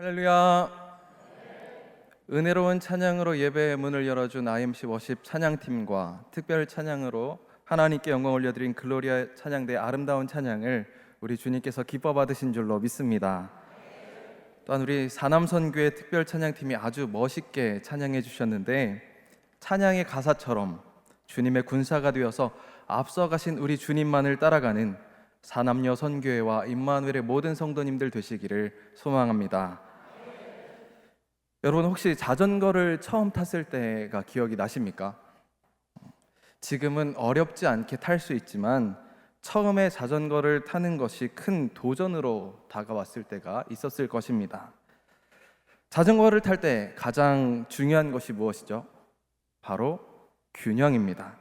할렐루야. 은혜로운 찬양으로 예배의 문을 열어준 IMC 워십 찬양팀과 특별 찬양으로 하나님께 영광 올려드린 글로리아 찬양대 아름다운 찬양을 우리 주님께서 기뻐 받으신 줄로 믿습니다. 또한 우리 사남선교회 특별 찬양팀이 아주 멋있게 찬양해 주셨는데 찬양의 가사처럼 주님의 군사가 되어서 앞서가신 우리 주님만을 따라가는 사남여 선교회와 임마누엘의 모든 성도님들 되시기를 소망합니다. 여러분 혹시 자전거를 처음 탔을 때가 기억이 나십니까? 지금은 어렵지 않게 탈 수 있지만 처음에 자전거를 타는 것이 큰 도전으로 다가왔을 때가 있었을 것입니다. 자전거를 탈 때 가장 중요한 것이 무엇이죠? 바로 균형입니다.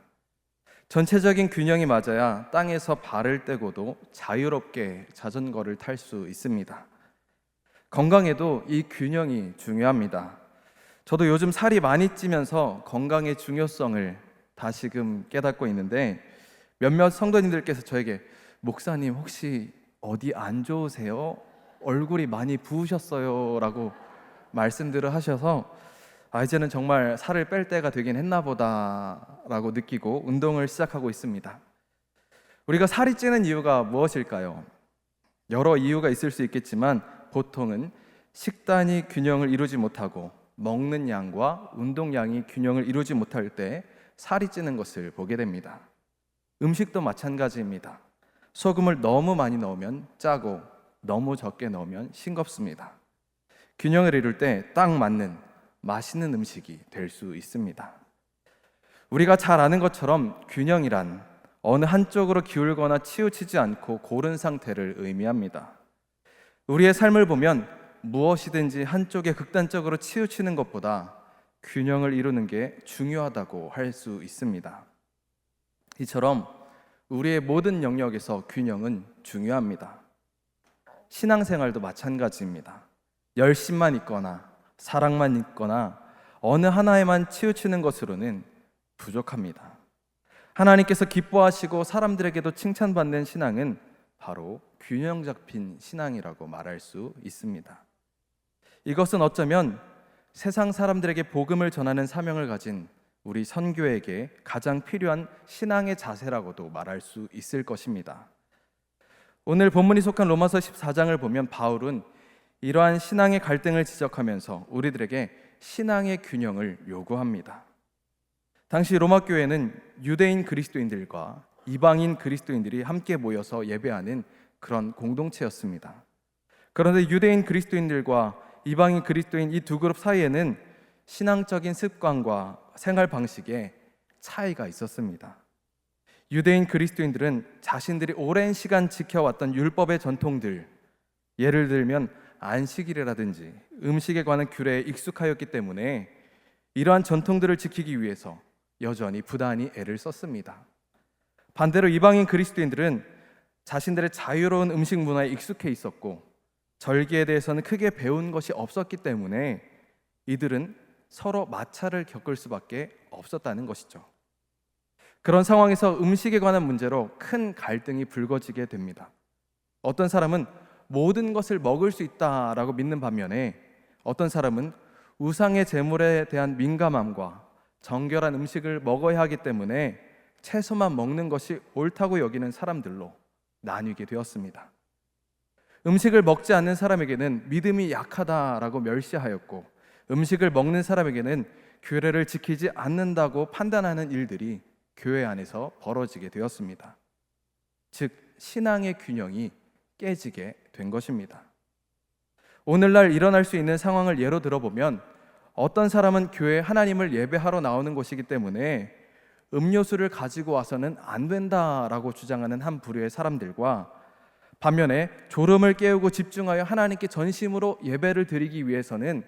전체적인 균형이 맞아야 땅에서 발을 떼고도 자유롭게 자전거를 탈 수 있습니다. 건강에도 이 균형이 중요합니다. 저도 요즘 살이 많이 찌면서 건강의 중요성을 다시금 깨닫고 있는데 몇몇 성도님들께서 저에게 목사님 혹시 어디 안 좋으세요? 얼굴이 많이 부으셨어요? 라고 말씀들을 하셔서 아 이제는 정말 살을 뺄 때가 되긴 했나 보다라고 느끼고 운동을 시작하고 있습니다. 우리가 살이 찌는 이유가 무엇일까요? 여러 이유가 있을 수 있겠지만 보통은 식단이 균형을 이루지 못하고 먹는 양과 운동량이 균형을 이루지 못할 때 살이 찌는 것을 보게 됩니다. 음식도 마찬가지입니다. 소금을 너무 많이 넣으면 짜고 너무 적게 넣으면 싱겁습니다. 균형을 이룰 때 딱 맞는 맛있는 음식이 될 수 있습니다. 우리가 잘 아는 것처럼 균형이란 어느 한쪽으로 기울거나 치우치지 않고 고른 상태를 의미합니다. 우리의 삶을 보면 무엇이든지 한쪽에 극단적으로 치우치는 것보다 균형을 이루는 게 중요하다고 할 수 있습니다. 이처럼 우리의 모든 영역에서 균형은 중요합니다. 신앙생활도 마찬가지입니다. 열심만 있거나 사랑만 있거나 어느 하나에만 치우치는 것으로는 부족합니다. 하나님께서 기뻐하시고 사람들에게도 칭찬받는 신앙은 바로 균형 잡힌 신앙이라고 말할 수 있습니다. 이것은 어쩌면 세상 사람들에게 복음을 전하는 사명을 가진 우리 선교에게 가장 필요한 신앙의 자세라고도 말할 수 있을 것입니다. 오늘 본문이 속한 로마서 14장을 보면 바울은 이러한 신앙의 갈등을 지적하면서 우리들에게 신앙의 균형을 요구합니다. 당시 로마 교회는 유대인 그리스도인들과 이방인 그리스도인들이 함께 모여서 예배하는 그런 공동체였습니다. 그런데 유대인 그리스도인들과 이방인 그리스도인 이 두 그룹 사이에는 신앙적인 습관과 생활 방식에 차이가 있었습니다. 유대인 그리스도인들은 자신들이 오랜 시간 지켜왔던 율법의 전통들, 예를 들면 안식일이라든지 음식에 관한 규례에 익숙하였기 때문에 이러한 전통들을 지키기 위해서 여전히 부단히 애를 썼습니다. 반대로 이방인 그리스도인들은 자신들의 자유로운 음식 문화에 익숙해 있었고 절기에 대해서는 크게 배운 것이 없었기 때문에 이들은 서로 마찰을 겪을 수밖에 없었다는 것이죠. 그런 상황에서 음식에 관한 문제로 큰 갈등이 불거지게 됩니다. 어떤 사람은 모든 것을 먹을 수 있다라고 믿는 반면에 어떤 사람은 우상의 제물에 대한 민감함과 정결한 음식을 먹어야 하기 때문에 채소만 먹는 것이 옳다고 여기는 사람들로 나뉘게 되었습니다. 음식을 먹지 않는 사람에게는 믿음이 약하다라고 멸시하였고 음식을 먹는 사람에게는 규례를 지키지 않는다고 판단하는 일들이 교회 안에서 벌어지게 되었습니다. 즉 신앙의 균형이 깨지게 된 것입니다. 오늘날 일어날 수 있는 상황을 예로 들어보면 어떤 사람은 교회 하나님을 예배하러 나오는 곳이기 때문에 음료수를 가지고 와서는 안 된다라고 주장하는 한 부류의 사람들과 반면에 졸음을 깨우고 집중하여 하나님께 전심으로 예배를 드리기 위해서는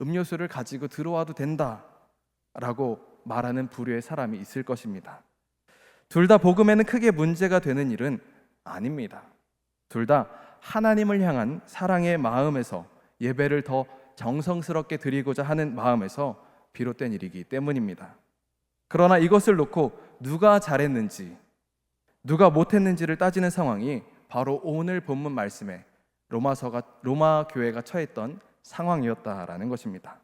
음료수를 가지고 들어와도 된다라고 말하는 부류의 사람이 있을 것입니다. 둘 다 복음에는 크게 문제가 되는 일은 아닙니다. 둘 다 하나님을 향한 사랑의 마음에서 예배를 더 정성스럽게 드리고자 하는 마음에서 비롯된 일이기 때문입니다. 그러나 이것을 놓고 누가 잘했는지, 누가 못했는지를 따지는 상황이 바로 오늘 본문 말씀에 로마서가 로마 교회가 처했던 상황이었다라는 것입니다.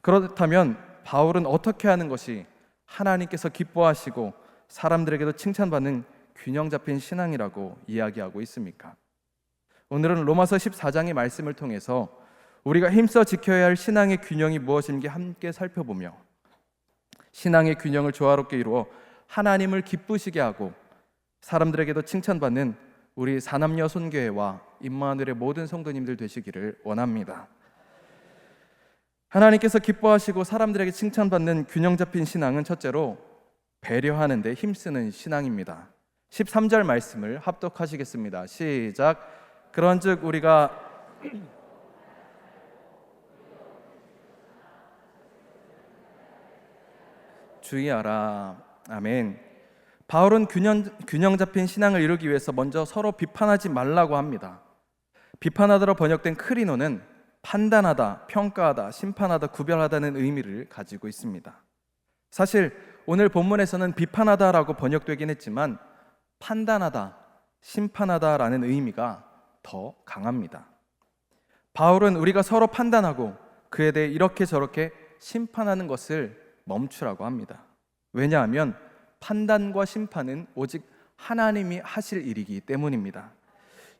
그렇다면 바울은 어떻게 하는 것이 하나님께서 기뻐하시고 사람들에게도 칭찬받는 균형 잡힌 신앙이라고 이야기하고 있습니까? 오늘은 로마서 14장의 말씀을 통해서 우리가 힘써 지켜야 할 신앙의 균형이 무엇인지 함께 살펴보며 신앙의 균형을 조화롭게 이루어 하나님을 기쁘시게 하고 사람들에게도 칭찬받는 우리 사남녀 손교회와 임마누엘의 모든 성도님들 되시기를 원합니다. 하나님께서 기뻐하시고 사람들에게 칭찬받는 균형 잡힌 신앙은 첫째로 배려하는 데 힘쓰는 신앙입니다. 13절 말씀을 합독하시겠습니다. 시작. 그런즉 우리가 주의하라. 아멘. 바울은 균형, 균형 잡힌 신앙을 이루기 위해서 먼저 서로 비판하지 말라고 합니다. 비판하다로 번역된 크리노는 판단하다, 평가하다, 심판하다, 구별하다는 의미를 가지고 있습니다. 사실 오늘 본문에서는 비판하다라고 번역되긴 했지만 판단하다, 심판하다라는 의미가 더 강합니다. 바울은 우리가 서로 판단하고 그에 대해 이렇게 저렇게 심판하는 것을 멈추라고 합니다. 왜냐하면 판단과 심판은 오직 하나님이 하실 일이기 때문입니다.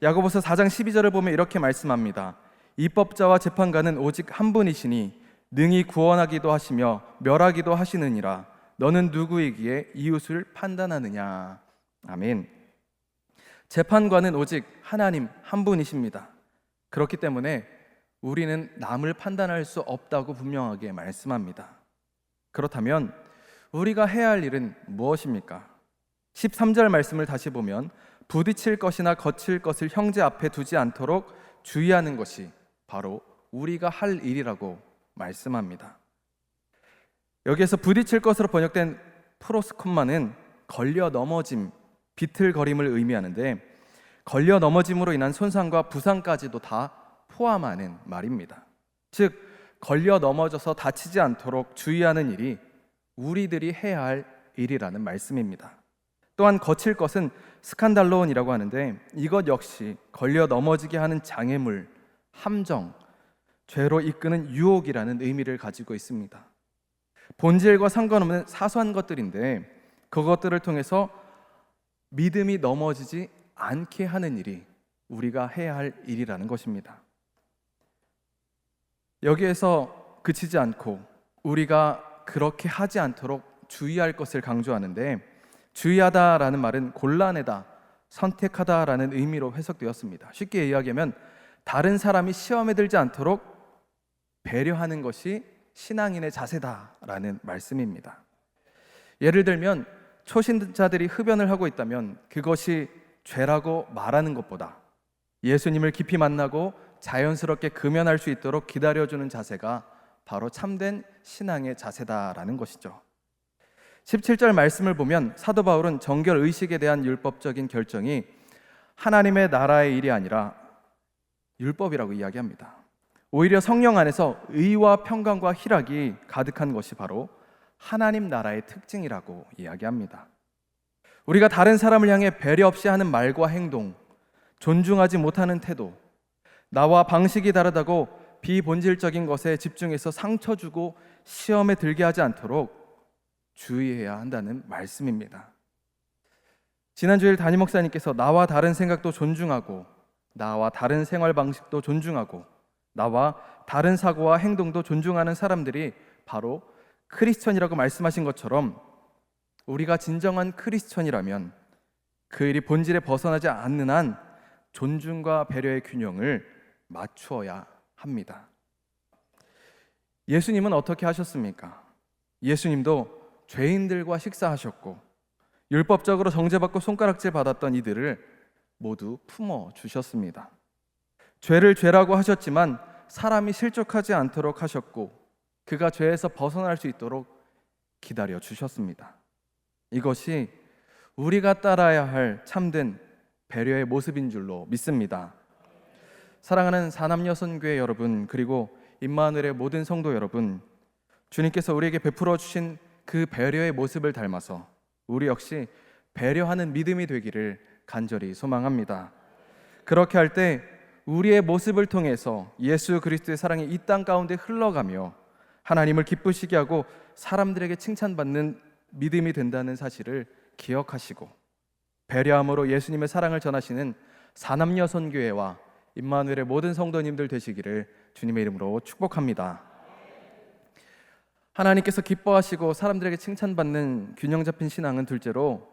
야고보서 4장 12절을 보면 이렇게 말씀합니다. 입법자와 재판관은 오직 한 분이시니 능히 구원하기도 하시며 멸하기도 하시느니라. 너는 누구이기에 이웃을 판단하느냐. 아멘. 재판관은 오직 하나님 한 분이십니다. 그렇기 때문에 우리는 남을 판단할 수 없다고 분명하게 말씀합니다. 그렇다면 우리가 해야 할 일은 무엇입니까? 13절 말씀을 다시 보면 부딪힐 것이나 거칠 것을 형제 앞에 두지 않도록 주의하는 것이 바로 우리가 할 일이라고 말씀합니다. 여기에서 부딪힐 것으로 번역된 프로스콤마는 걸려 넘어짐, 비틀거림을 의미하는데 걸려 넘어짐으로 인한 손상과 부상까지도 다 포함하는 말입니다. 즉 걸려 넘어져서 다치지 않도록 주의하는 일이 우리들이 해야 할 일이라는 말씀입니다. 또한 거칠 것은 스칸달론이라고 하는데 이것 역시 걸려 넘어지게 하는 장애물, 함정, 죄로 이끄는 유혹이라는 의미를 가지고 있습니다. 본질과 상관없는 사소한 것들인데 그것들을 통해서 믿음이 넘어지지 않게 하는 일이 우리가 해야 할 일이라는 것입니다. 여기에서 그치지 않고 우리가 그렇게 하지 않도록 주의할 것을 강조하는데 주의하다라는 말은 곤란하다, 선택하다라는 의미로 해석되었습니다. 쉽게 이야기하면 다른 사람이 시험에 들지 않도록 배려하는 것이 신앙인의 자세다라는 말씀입니다. 예를 들면 초신자들이 흡연을 하고 있다면 그것이 죄라고 말하는 것보다 예수님을 깊이 만나고 자연스럽게 금연할 수 있도록 기다려주는 자세가 바로 참된 신앙의 자세다라는 것이죠. 17절 말씀을 보면 사도 바울은 정결 의식에 대한 율법적인 결정이 하나님의 나라의 일이 아니라 율법이라고 이야기합니다. 오히려 성령 안에서 의와 평강과 희락이 가득한 것이 바로 하나님 나라의 특징이라고 이야기합니다. 우리가 다른 사람을 향해 배려 없이 하는 말과 행동, 존중하지 못하는 태도, 나와 방식이 다르다고 비본질적인 것에 집중해서 상처 주고 시험에 들게 하지 않도록 주의해야 한다는 말씀입니다. 지난주일 담임 목사님께서 나와 다른 생각도 존중하고 나와 다른 생활 방식도 존중하고 나와 다른 사고와 행동도 존중하는 사람들이 바로 크리스천이라고 말씀하신 것처럼 우리가 진정한 크리스천이라면 그 일이 본질에 벗어나지 않는 한 존중과 배려의 균형을 맞추어야 합니다. 예수님은 어떻게 하셨습니까? 예수님도 죄인들과 식사하셨고 율법적으로 정죄받고 손가락질 받았던 이들을 모두 품어 주셨습니다. 죄를 죄라고 하셨지만 사람이 실족하지 않도록 하셨고 그가 죄에서 벗어날 수 있도록 기다려 주셨습니다. 이것이 우리가 따라야 할 참된 배려의 모습인 줄로 믿습니다. 사랑하는 사남여 선교회 여러분 그리고 임마누엘의 모든 성도 여러분 주님께서 우리에게 베풀어 주신 그 배려의 모습을 닮아서 우리 역시 배려하는 믿음이 되기를 간절히 소망합니다. 그렇게 할 때 우리의 모습을 통해서 예수 그리스도의 사랑이 이 땅 가운데 흘러가며 하나님을 기쁘시게 하고 사람들에게 칭찬받는 믿음이 된다는 사실을 기억하시고 배려함으로 예수님의 사랑을 전하시는 사남여 선교회와 임마누엘의 모든 성도님들 되시기를 주님의 이름으로 축복합니다. 하나님께서 기뻐하시고 사람들에게 칭찬받는 균형 잡힌 신앙은 둘째로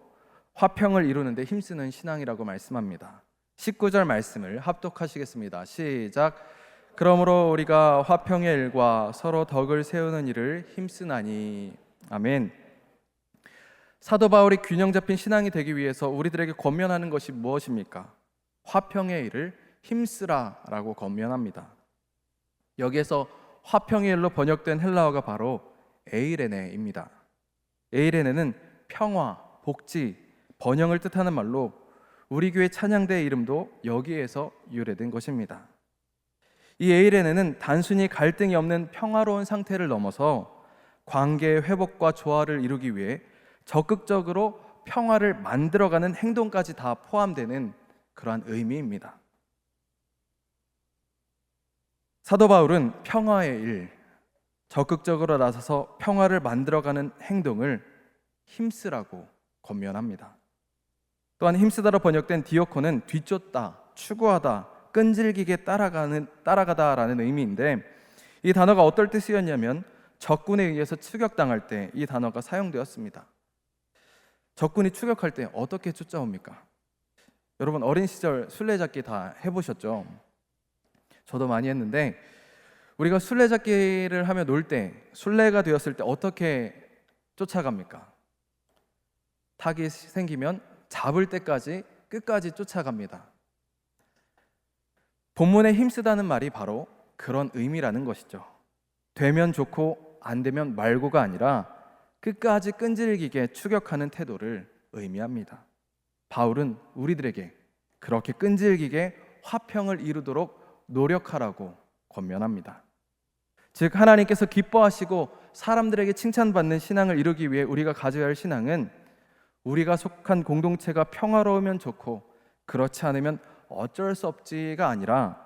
화평을 이루는데 힘쓰는 신앙이라고 말씀합니다. 19절 말씀을 합독하시겠습니다. 시작. 그러므로 우리가 화평의 일과 서로 덕을 세우는 일을 힘쓰나니 아멘. 사도 바울이 균형 잡힌 신앙이 되기 위해서 우리들에게 권면하는 것이 무엇입니까? 화평의 일을 힘쓰라라고 권면합니다. 여기에서 화평의 일로 번역된 헬라어가 바로 에이레네입니다. 에이레네는 평화, 복지, 번영을 뜻하는 말로 우리 교회 찬양대의 이름도 여기에서 유래된 것입니다. 이 에이레네는 단순히 갈등이 없는 평화로운 상태를 넘어서 관계의 회복과 조화를 이루기 위해 적극적으로 평화를 만들어가는 행동까지 다 포함되는 그러한 의미입니다. 사도 바울은 평화의 일, 적극적으로 나서서 평화를 만들어가는 행동을 힘쓰라고 권면합니다. 또한 힘쓰다로 번역된 디오코는 뒤쫓다, 추구하다, 끈질기게 따라가는 따라가다라는 의미인데 이 단어가 어떨 때 쓰였냐면 적군에 의해서 추격당할 때 이 단어가 사용되었습니다. 적군이 추격할 때 어떻게 쫓아옵니까? 여러분 어린 시절 술래잡기 다 해보셨죠? 저도 많이 했는데 우리가 술래잡기를 하며 놀 때 술래가 되었을 때 어떻게 쫓아갑니까? 닭이 생기면 잡을 때까지 끝까지 쫓아갑니다. 본문에 힘쓰다는 말이 바로 그런 의미라는 것이죠. 되면 좋고 안 되면 말고가 아니라 끝까지 끈질기게 추격하는 태도를 의미합니다. 바울은 우리들에게 그렇게 끈질기게 화평을 이루도록 노력하라고 권면합니다. 즉 하나님께서 기뻐하시고 사람들에게 칭찬받는 신앙을 이루기 위해 우리가 가져야 할 신앙은 우리가 속한 공동체가 평화로우면 좋고 그렇지 않으면 어쩔 수 없지가 아니라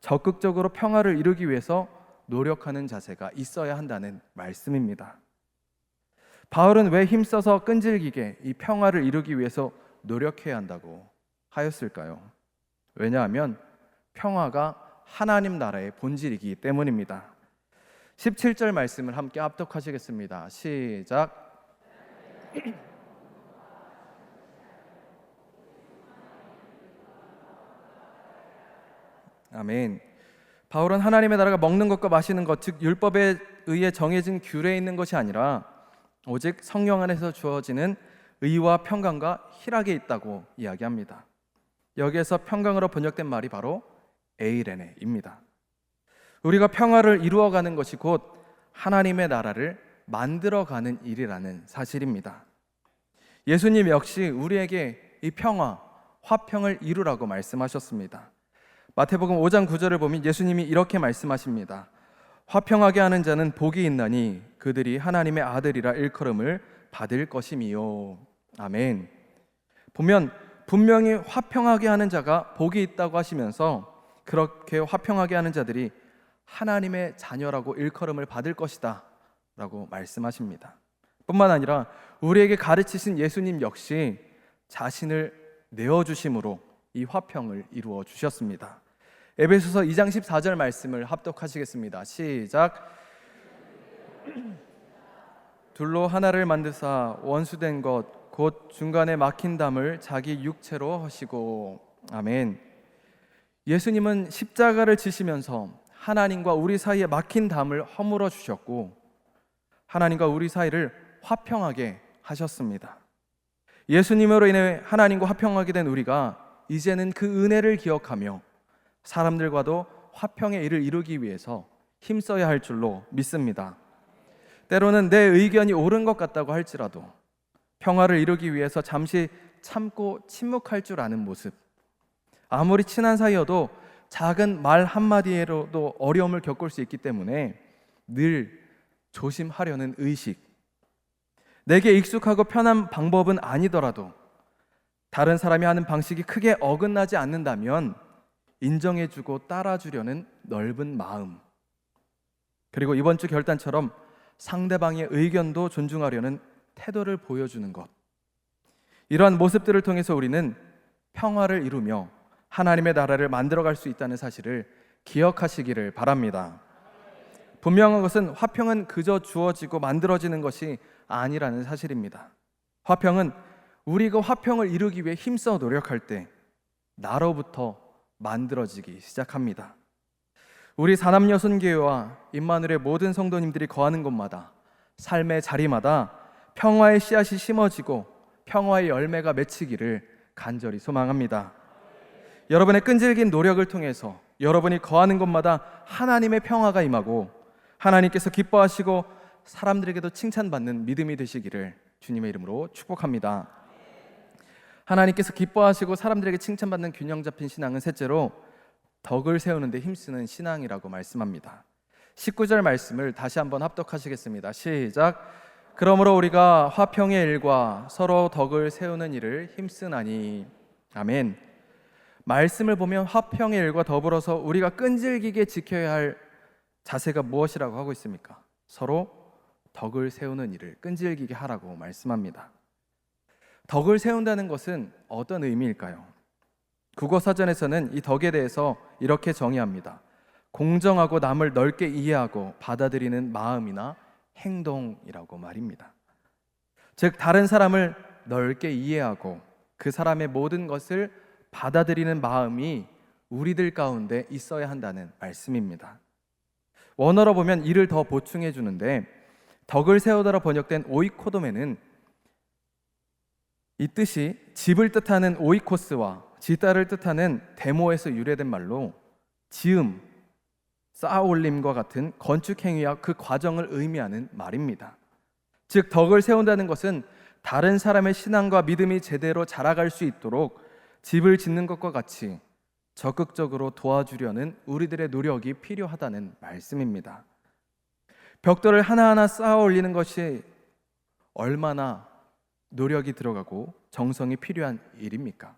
적극적으로 평화를 이루기 위해서 노력하는 자세가 있어야 한다는 말씀입니다. 바울은 왜 힘써서 끈질기게 이 평화를 이루기 위해서 노력해야 한다고 하였을까요? 왜냐하면 평화가 하나님 나라의 본질이기 때문입니다. 17절 말씀을 함께 합독하시겠습니다. 시작. 아멘. 바울은 하나님의 나라가 먹는 것과 마시는 것, 즉 율법에 의해 정해진 규례에 있는 것이 아니라 오직 성령 안에서 주어지는 의와 평강과 희락에 있다고 이야기합니다. 여기에서 평강으로 번역된 말이 바로 에이레네입니다. 우리가 평화를 이루어가는 것이 곧 하나님의 나라를 만들어가는 일이라는 사실입니다. 예수님 역시 우리에게 이 평화, 화평을 이루라고 말씀하셨습니다. 마태복음 5장 9절을 보면 예수님이 이렇게 말씀하십니다. 화평하게 하는 자는 복이 있나니 그들이 하나님의 아들이라 일컬음을 받을 것임이요. 아멘. 보면 분명히 화평하게 하는 자가 복이 있다고 하시면서 그렇게 화평하게 하는 자들이 하나님의 자녀라고 일컬음을 받을 것이다 라고 말씀하십니다. 뿐만 아니라 우리에게 가르치신 예수님 역시 자신을 내어주심으로 이 화평을 이루어 주셨습니다. 에베소서 2장 14절 말씀을 합독하시겠습니다. 시작. 둘로 하나를 만드사 원수된 것 곧 중간에 막힌 담을 자기 육체로 하시고 아멘. 예수님은 십자가를 지시면서 하나님과 우리 사이에 막힌 담을 허물어 주셨고 하나님과 우리 사이를 화평하게 하셨습니다. 예수님으로 인해 하나님과 화평하게 된 우리가 이제는 그 은혜를 기억하며 사람들과도 화평의 일을 이루기 위해서 힘써야 할 줄로 믿습니다. 때로는 내 의견이 옳은 것 같다고 할지라도 평화를 이루기 위해서 잠시 참고 침묵할 줄 아는 모습. 아무리 친한 사이여도 작은 말 한마디에도 어려움을 겪을 수 있기 때문에 늘 조심하려는 의식. 내게 익숙하고 편한 방법은 아니더라도 다른 사람이 하는 방식이 크게 어긋나지 않는다면 인정해주고 따라주려는 넓은 마음. 그리고 이번 주 결단처럼 상대방의 의견도 존중하려는 태도를 보여주는 것. 이러한 모습들을 통해서 우리는 평화를 이루며 하나님의 나라를 만들어갈 수 있다는 사실을 기억하시기를 바랍니다. 분명한 것은 화평은 그저 주어지고 만들어지는 것이 아니라는 사실입니다. 화평은 우리가 화평을 이루기 위해 힘써 노력할 때 나로부터 만들어지기 시작합니다. 우리 사남여순교회와 임마누의 모든 성도님들이 거하는 곳마다 삶의 자리마다 평화의 씨앗이 심어지고 평화의 열매가 맺히기를 간절히 소망합니다. 여러분의 끈질긴 노력을 통해서 여러분이 거하는 곳마다 하나님의 평화가 임하고 하나님께서 기뻐하시고 사람들에게도 칭찬받는 믿음이 되시기를 주님의 이름으로 축복합니다. 하나님께서 기뻐하시고 사람들에게 칭찬받는 균형 잡힌 신앙은 셋째로 덕을 세우는데 힘쓰는 신앙이라고 말씀합니다. 19절 말씀을 다시 한번 합독하시겠습니다. 시작. 그러므로 우리가 화평의 일과 서로 덕을 세우는 일을 힘쓰나니 아멘. 말씀을 보면 화평의 일과 더불어서 우리가 끈질기게 지켜야 할 자세가 무엇이라고 하고 있습니까? 서로 덕을 세우는 일을 끈질기게 하라고 말씀합니다. 덕을 세운다는 것은 어떤 의미일까요? 국어 사전에서는 이 덕에 대해서 이렇게 정의합니다. 공정하고 남을 넓게 이해하고 받아들이는 마음이나 행동이라고 말입니다. 즉 다른 사람을 넓게 이해하고 그 사람의 모든 것을 받아들이는 마음이 우리들 가운데 있어야 한다는 말씀입니다. 원어로 보면 이를 더 보충해 주는데 덕을 세우다라 번역된 오이코도메는 이 뜻이 집을 뜻하는 오이코스와 지다를 뜻하는 데모에서 유래된 말로 지음, 쌓아올림과 같은 건축 행위와 그 과정을 의미하는 말입니다. 즉 덕을 세운다는 것은 다른 사람의 신앙과 믿음이 제대로 자라갈 수 있도록 집을 짓는 것과 같이 적극적으로 도와주려는 우리들의 노력이 필요하다는 말씀입니다. 벽돌을 하나하나 쌓아 올리는 것이 얼마나 노력이 들어가고 정성이 필요한 일입니까?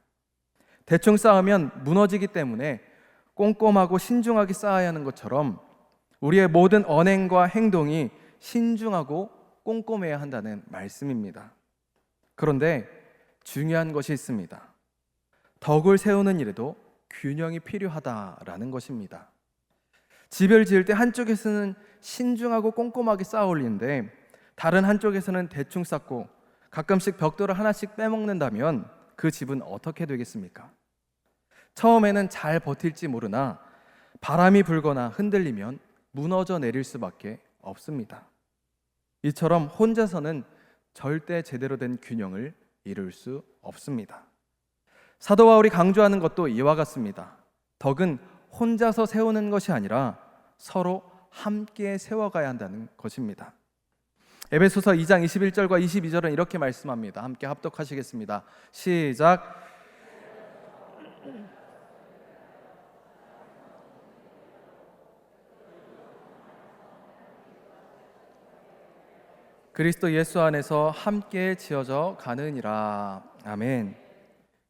대충 쌓으면 무너지기 때문에 꼼꼼하고 신중하게 쌓아야 하는 것처럼 우리의 모든 언행과 행동이 신중하고 꼼꼼해야 한다는 말씀입니다. 그런데 중요한 것이 있습니다. 덕을 세우는 일에도 균형이 필요하다라는 것입니다. 집을 지을 때 한쪽에서는 신중하고 꼼꼼하게 쌓아 올리는데 다른 한쪽에서는 대충 쌓고 가끔씩 벽돌을 하나씩 빼먹는다면 그 집은 어떻게 되겠습니까? 처음에는 잘 버틸지 모르나 바람이 불거나 흔들리면 무너져 내릴 수밖에 없습니다. 이처럼 혼자서는 절대 제대로 된 균형을 이룰 수 없습니다. 사도 바울이 강조하는 것도 이와 같습니다. 덕은 혼자서 세우는 것이 아니라 서로 함께 세워가야 한다는 것입니다. 에베소서 2장 21절과 22절은 이렇게 말씀합니다. 함께 합독하시겠습니다. 시작. 그리스도 예수 안에서 함께 지어져 가느니라. 아멘.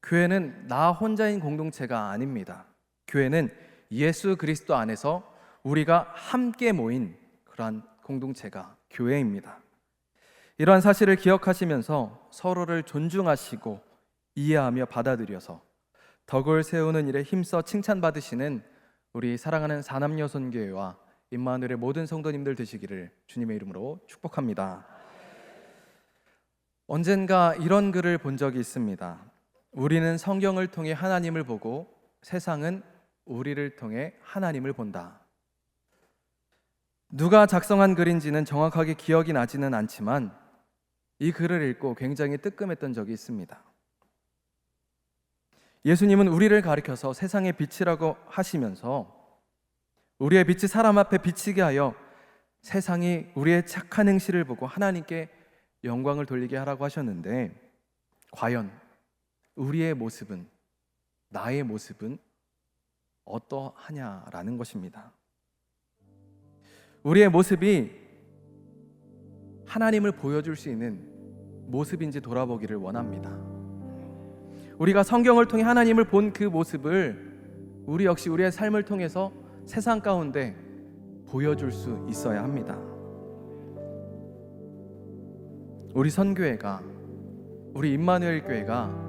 교회는 나 혼자인 공동체가 아닙니다. 교회는 예수 그리스도 안에서 우리가 함께 모인 그러한 공동체가 교회입니다. 이러한 사실을 기억하시면서 서로를 존중하시고 이해하며 받아들여서 덕을 세우는 일에 힘써 칭찬받으시는 우리 사랑하는 사남여선교회와 임마누엘의 모든 성도님들 되시기를 주님의 이름으로 축복합니다. 언젠가 이런 글을 본 적이 있습니다. 우리는 성경을 통해 하나님을 보고 세상은 우리를 통해 하나님을 본다. 누가 작성한 글인지는 정확하게 기억이 나지는 않지만 이 글을 읽고 굉장히 뜨끔했던 적이 있습니다. 예수님은 우리를 가리켜서 세상의 빛이라고 하시면서 우리의 빛이 사람 앞에 비치게 하여 세상이 우리의 착한 행실을 보고 하나님께 영광을 돌리게 하라고 하셨는데 과연 우리의 모습은 나의 모습은 어떠하냐라는 것입니다. 우리의 모습이 하나님을 보여줄 수 있는 모습인지 돌아보기를 원합니다. 우리가 성경을 통해 하나님을 본 그 모습을 우리 역시 우리의 삶을 통해서 세상 가운데 보여줄 수 있어야 합니다. 우리 선교회가 우리 임마누엘 교회가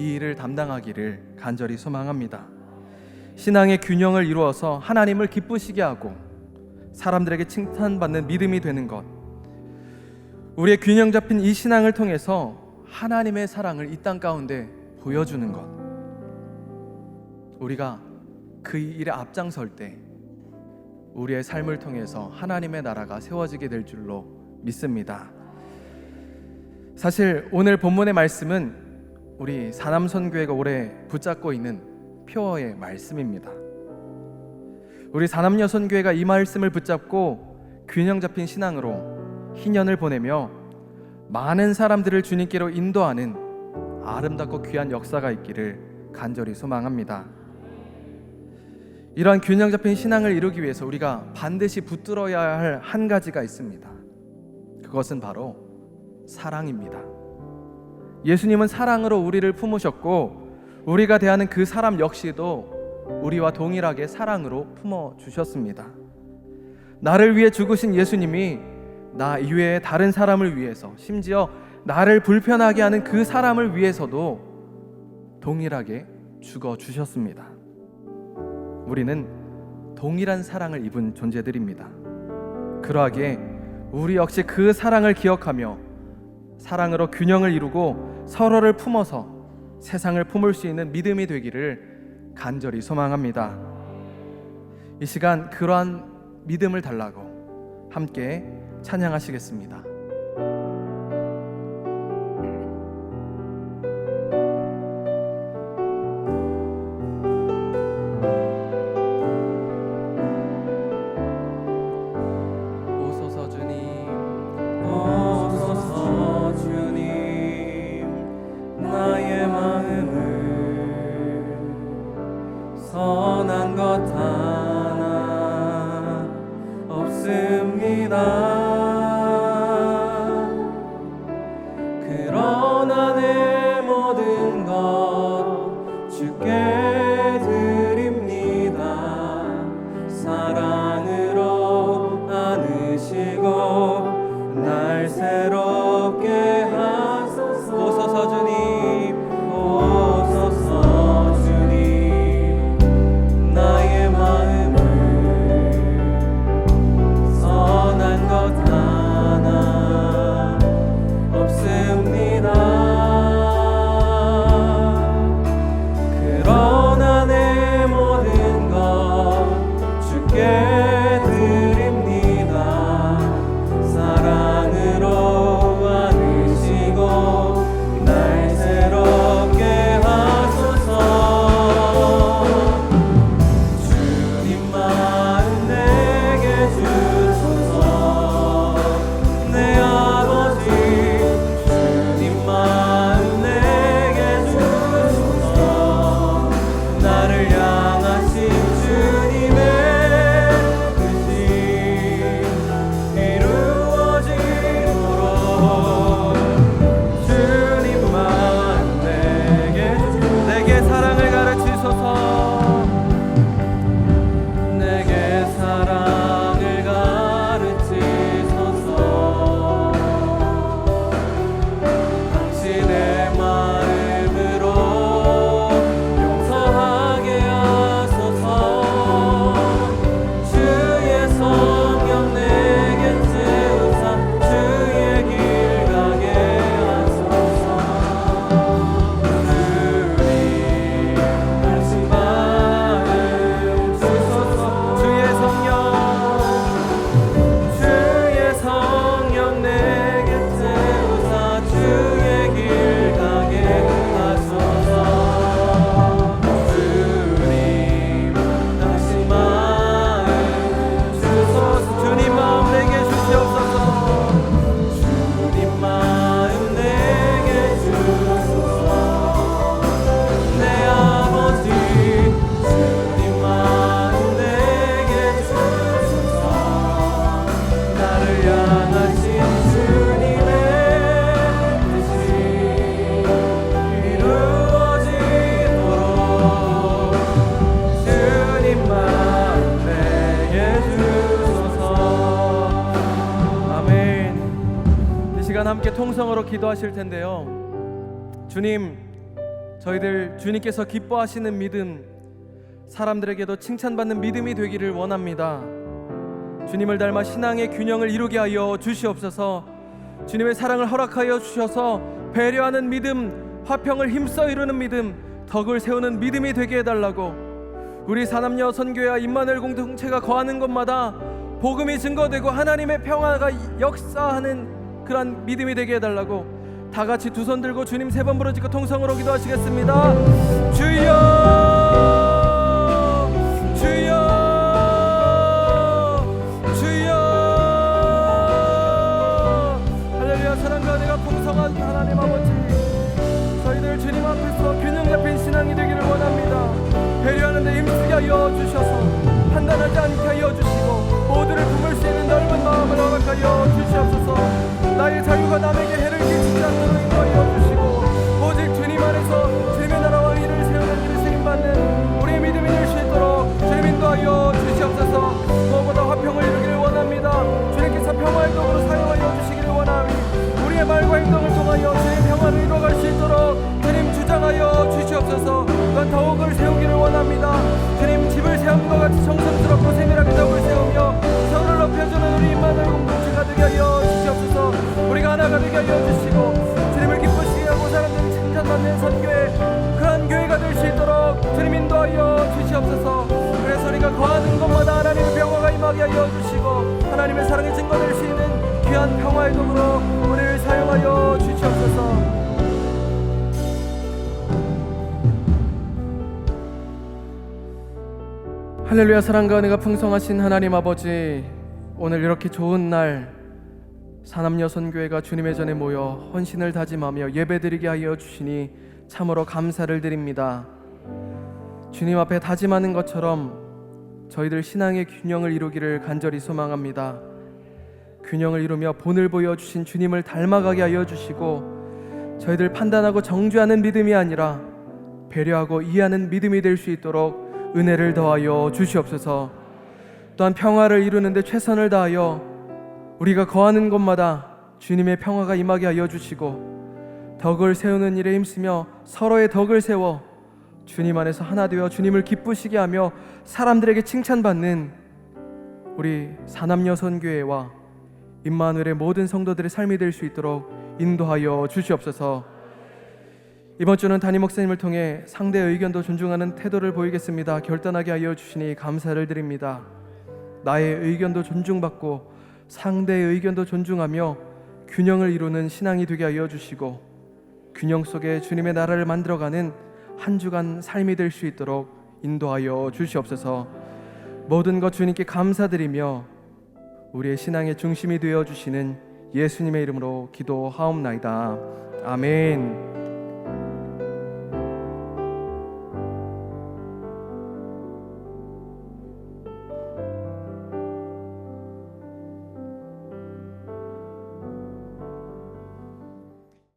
이 일을 담당하기를 간절히 소망합니다. 신앙의 균형을 이루어서 하나님을 기쁘시게 하고 사람들에게 칭찬받는 믿음이 되는 것. 우리의 균형 잡힌 이 신앙을 통해서 하나님의 사랑을 이 땅 가운데 보여주는 것. 우리가 그 일에 앞장설 때 우리의 삶을 통해서 하나님의 나라가 세워지게 될 줄로 믿습니다. 사실 오늘 본문의 말씀은 우리 사남선교회가 올해 붙잡고 있는 표어의 말씀입니다. 우리 사남여선교회가 이 말씀을 붙잡고 균형 잡힌 신앙으로 희년을 보내며 많은 사람들을 주님께로 인도하는 아름답고 귀한 역사가 있기를 간절히 소망합니다. 이러한 균형 잡힌 신앙을 이루기 위해서 우리가 반드시 붙들어야 할 한 가지가 있습니다. 그것은 바로 사랑입니다. 예수님은 사랑으로 우리를 품으셨고 우리가 대하는 그 사람 역시도 우리와 동일하게 사랑으로 품어 주셨습니다. 나를 위해 죽으신 예수님이 나 이외의 다른 사람을 위해서 심지어 나를 불편하게 하는 그 사람을 위해서도 동일하게 죽어 주셨습니다. 우리는 동일한 사랑을 입은 존재들입니다. 그러하기에 우리 역시 그 사랑을 기억하며 사랑으로 균형을 이루고 서로를 품어서 세상을 품을 수 있는 믿음이 되기를 간절히 소망합니다. 이 시간 그러한 믿음을 달라고 함께 찬양하시겠습니다. 그러 함께 통성으로 기도하실 텐데요. 주님, 저희들 주님께서 기뻐하시는 믿음, 사람들에게도 칭찬받는 믿음이 되기를 원합니다. 주님을 닮아 신앙의 균형을 이루게 하여 주시옵소서. 주님의 사랑을 허락하여 주셔서 배려하는 믿음, 화평을 힘써 이루는 믿음, 덕을 세우는 믿음이 되게 해달라고. 우리 사남녀 선교회와 임마누엘 공동체가 거하는 곳마다 복음이 증거되고 하나님의 평화가 역사하는 그런 믿음이 되게 해달라고. 다 같이 두 손 들고 주님 세 번 부르짖고 통성으로 기도하시겠습니다. 주여, 주여, 주여. 할렐루야 사랑과 내가 풍성한 하나님 아버지 저희들 주님 앞에서 균형 잡힌 신앙이 되기를 원합니다 배려하는 데 힘쓰게 하여 주셔서 판단하지 않게 하여 주시고 모두를 품을 수 있는 넓은 마음을 허락하여 주시옵소서 나의 자유가 남에게 해를 끼치지 않도록 인도하여 주시고 오직 주님 안에서 주님의 나라와 일을 세우는 일을 쓰임받는 우리의 믿음이 될수 있도록 주님 인도하여 주시옵소서. 무엇보다 화평을 이루기를 원합니다. 주님께서 평화의 도구로 사용하여 주시기를 원하니 우리의 말과 행동을 통하여 주님 평화를 이루어갈 수 있도록 주님 주장하여 주시옵소서. 또한 더욱을 세우기를 원합니다. 주님 집을 세운 것 같이 정성스럽고 세밀하게 더욱을 세우며 서로를 높여주는 우리 임마누엘 공동 하나가 되게 하여 주시고 주님을 기쁘시게 하고 사람들이 칭찬받는 선교회 그러한 교회가 될 수 있도록 주님 인도하여 주시옵소서. 그래서 우리가 거하는 곳마다 하나님의 평화가 임하게 하여 주시고 하나님의 사랑이 증거될 수 있는 귀한 평화의 도구로 우리를 사용하여 주시옵소서. 할렐루야 사랑과 은혜가 풍성하신 하나님 아버지 오늘 이렇게 좋은 날 사남여 선교회가 주님의 전에 모여 헌신을 다짐하며 예배드리게 하여 주시니 참으로 감사를 드립니다. 주님 앞에 다짐하는 것처럼 저희들 신앙의 균형을 이루기를 간절히 소망합니다. 균형을 이루며 본을 보여 주신 주님을 닮아가게 하여 주시고 저희들 판단하고 정죄하는 믿음이 아니라 배려하고 이해하는 믿음이 될 수 있도록 은혜를 더하여 주시옵소서. 또한 평화를 이루는데 최선을 다하여 우리가 거하는 곳마다 주님의 평화가 임하게 하여 주시고 덕을 세우는 일에 힘쓰며 서로의 덕을 세워 주님 안에서 하나 되어 주님을 기쁘시게 하며 사람들에게 칭찬받는 우리 사남여 선교회와 임마누엘의 모든 성도들의 삶이 될 수 있도록 인도하여 주시옵소서. 이번 주는 담임 목사님을 통해 상대의 의견도 존중하는 태도를 보이겠습니다. 결단하게 하여 주시니 감사를 드립니다. 나의 의견도 존중받고 상대의 의견도 존중하며 균형을 이루는 신앙이 되게 하여 주시고 균형 속에 주님의 나라를 만들어가는 한 주간 삶이 될 수 있도록 인도하여 주시옵소서. 모든 것 주님께 감사드리며 우리의 신앙의 중심이 되어 주시는 예수님의 이름으로 기도하옵나이다. 아멘.